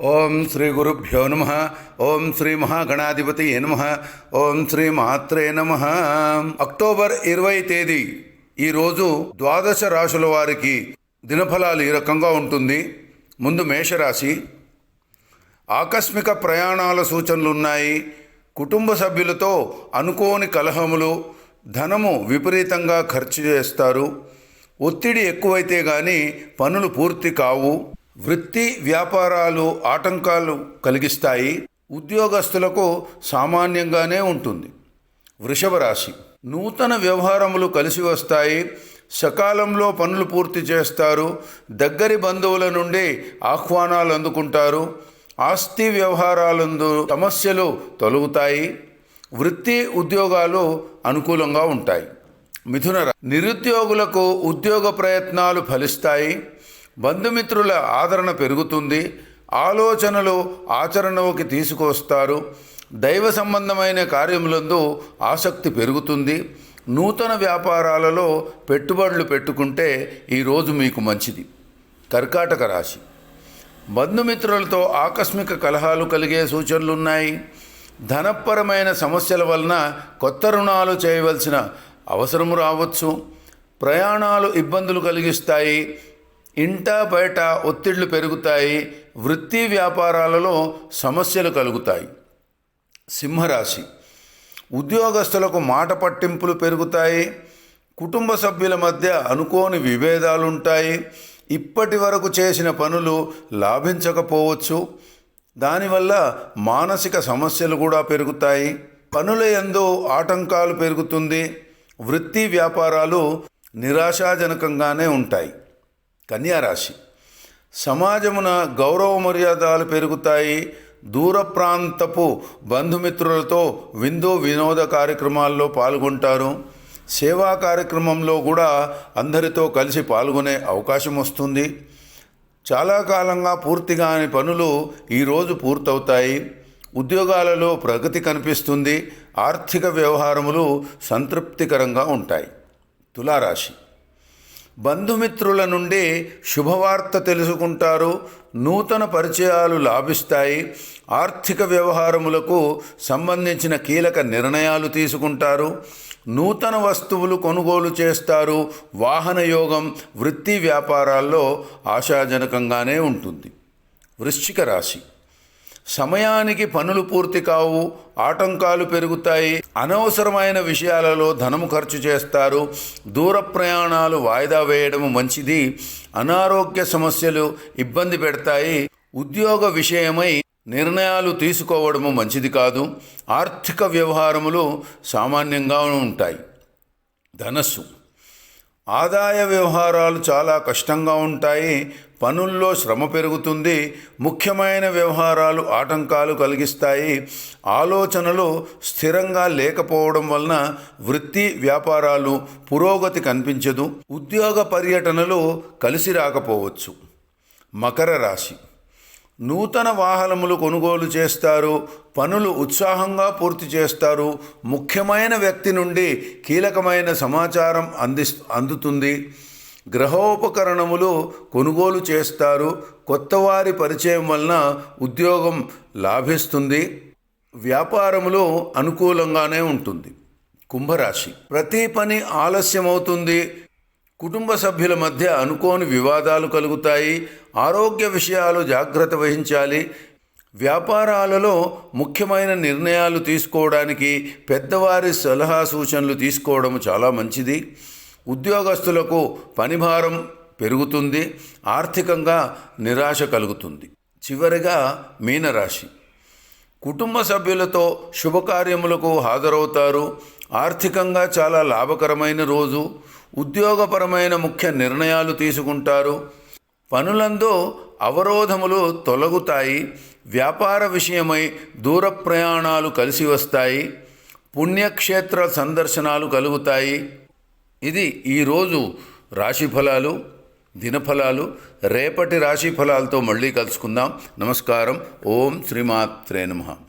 ఓం శ్రీ గురుభ్యో నమ. ఓం శ్రీ మహాగణాధిపతి నమ. ఓం శ్రీ మాత్రే నమ. అక్టోబర్ ఇరవై తేదీ ఈరోజు ద్వాదశ రాశుల వారికి దినఫలాలు ఈ రకంగా ఉంటుంది. ముందు మేషరాశి. ఆకస్మిక ప్రయాణాల సూచనలు ఉన్నాయి. కుటుంబ సభ్యులతో అనుకోని కలహములు ధనము విపరీతంగా ఖర్చు చేస్తారు. ఒత్తిడి ఎక్కువైతే కానీ పనులు పూర్తి కావు. వృత్తి వ్యాపారాలు ఆటంకాలు కలిగిస్తాయి. ఉద్యోగస్తులకు సామాన్యంగానే ఉంటుంది. వృషభ రాశి. నూతన వ్యవహారములు కలిసి వస్తాయి. సకాలంలో పనులు పూర్తి చేస్తారు. దగ్గరి బంధువుల నుండి ఆహ్వానాలు అందుకుంటారు. ఆస్తి వ్యవహారాలందు సమస్యలు తొలగుతాయి. వృత్తి ఉద్యోగాలు అనుకూలంగా ఉంటాయి. మిథున నిరుద్యోగులకు ఉద్యోగ ప్రయత్నాలు ఫలిస్తాయి. బంధుమిత్రుల ఆదరణ పెరుగుతుంది. ఆలోచనలు ఆచరణలోకి తీసుకొస్తారు. దైవ సంబంధమైన కార్యములందు ఆసక్తి పెరుగుతుంది. నూతన వ్యాపారాలలో పెట్టుబడులు పెట్టుకుంటే ఈరోజు మీకు మంచిది. కర్కాటక రాశి. బంధుమిత్రులతో ఆకస్మిక కలహాలు కలిగే సూచనలున్నాయి. ధనపరమైన సమస్యల వలన కొత్త రుణాలు చేయవలసిన అవసరం రావచ్చు. ప్రయాణాలు ఇబ్బందులు కలిగిస్తాయి. ఇంట బయట ఒత్తిళ్ళు పెరుగుతాయి వృత్తి వ్యాపారాలలో సమస్యలు కలుగుతాయి. సింహరాశి. ఉద్యోగస్తులకు మాట పట్టింపులు పెరుగుతాయి కుటుంబ సభ్యుల మధ్య అనుకోని విభేదాలుంటాయి ఇప్పటి వరకు చేసిన పనులు లాభించకపోవచ్చు. దానివల్ల మానసిక సమస్యలు కూడా పెరుగుతాయి. పనుల ఎందు ఆటంకాలు పెరుగుతుంది వృత్తి వ్యాపారాలు నిరాశాజనకంగానే ఉంటాయి. కన్యారాశి. సమాజమున గౌరవ మర్యాదలు పెరుగుతాయి. దూర ప్రాంతపు బంధుమిత్రులతో విందు వినోద కార్యక్రమాల్లో పాల్గొంటారు. సేవా కార్యక్రమంలో కూడా అందరితో కలిసి పాల్గొనే అవకాశం వస్తుంది. చాలా కాలంగా పూర్తి కాని పనులు ఈరోజు పూర్తవుతాయి. ఉద్యోగాలలో ప్రగతి కనిపిస్తుంది. ఆర్థిక వ్యవహారములు సంతృప్తికరంగా ఉంటాయి. తులారాశి. బంధుమిత్రుల నుండి శుభవార్త తెలుసుకుంటారు నూతన పరిచయాలు లాభిస్తాయి ఆర్థిక వ్యవహారములకు సంబంధించిన కీలక నిర్ణయాలు తీసుకుంటారు నూతన వస్తువులు కొనుగోలు చేస్తారు వాహన యోగం వృత్తి వ్యాపారాల్లో ఆశాజనకంగానే ఉంటుంది. వృశ్చిక రాశి సమయానికి పనులు పూర్తి కావు ఆటంకాలు పెరుగుతాయి అనవసరమైన విషయాలలో ధనము ఖర్చు చేస్తారు దూర ప్రయాణాలు వాయిదా వేయడం మంచిది అనారోగ్య సమస్యలు ఇబ్బంది పెడతాయి ఉద్యోగ విషయమై నిర్ణయాలు తీసుకోవడము మంచిది కాదు ఆర్థిక వ్యవహారములు సామాన్యంగా ఉంటాయి. ధనస్సు ఆదాయ వ్యవహారాలు చాలా కష్టంగా ఉంటాయి పనుల్లో శ్రమ పెరుగుతుంది ముఖ్యమైన వ్యవహారాలు ఆటంకాలు కలిగిస్తాయి. ఆలోచనలు స్థిరంగా లేకపోవడం వలన వృత్తి వ్యాపారాలు పురోగతి కనిపించదు. ఉద్యోగ పర్యటనలు కలిసి రాకపోవచ్చు. మకర రాశి నూతన వాహనములు కొనుగోలు చేస్తారు పనులు ఉత్సాహంగా పూర్తి చేస్తారు. ముఖ్యమైన వ్యక్తి నుండి కీలకమైన సమాచారం అంది అందుతుంది. గ్రహోపకరణములు కొనుగోలు చేస్తారు. కొత్తవారి పరిచయం వలన ఉద్యోగం లాభిస్తుంది. వ్యాపారములో అనుకూలంగానే ఉంటుంది. కుంభరాశి. ప్రతి పని ఆలస్యమవుతుంది. కుటుంబ సభ్యుల మధ్య అనుకోని వివాదాలు కలుగుతాయి. ఆరోగ్య విషయాలు జాగ్రత్త వహించాలి. వ్యాపారాలలో ముఖ్యమైన నిర్ణయాలు తీసుకోవడానికి పెద్దవారి సలహా సూచనలు తీసుకోవడం చాలా మంచిది. ఉద్యోగస్తులకు పనిభారం పెరుగుతుంది. ఆర్థికంగా నిరాశ కలుగుతుంది. చివరిగా మీనరాశి. కుటుంబ సభ్యులతో శుభకార్యములకు హాజరవుతారు. ఆర్థికంగా చాలా లాభకరమైన రోజు. ఉద్యోగపరమైన ముఖ్య నిర్ణయాలు తీసుకుంటారు. పనులందు అవరోధములు తొలగుతాయి. వ్యాపార విషయమై దూర ప్రయాణాలు కలిసి వస్తాయి. పుణ్యక్షేత్ర సందర్శనాలు కలుగుతాయి. ఇది ఈరోజు రాశి ఫలాలు. దినఫలాలు రేపటి రాశి ఫలాలతో మళ్ళీ కలుసుకుందాం. నమస్కారం. ఓం శ్రీమాత్రే నమః.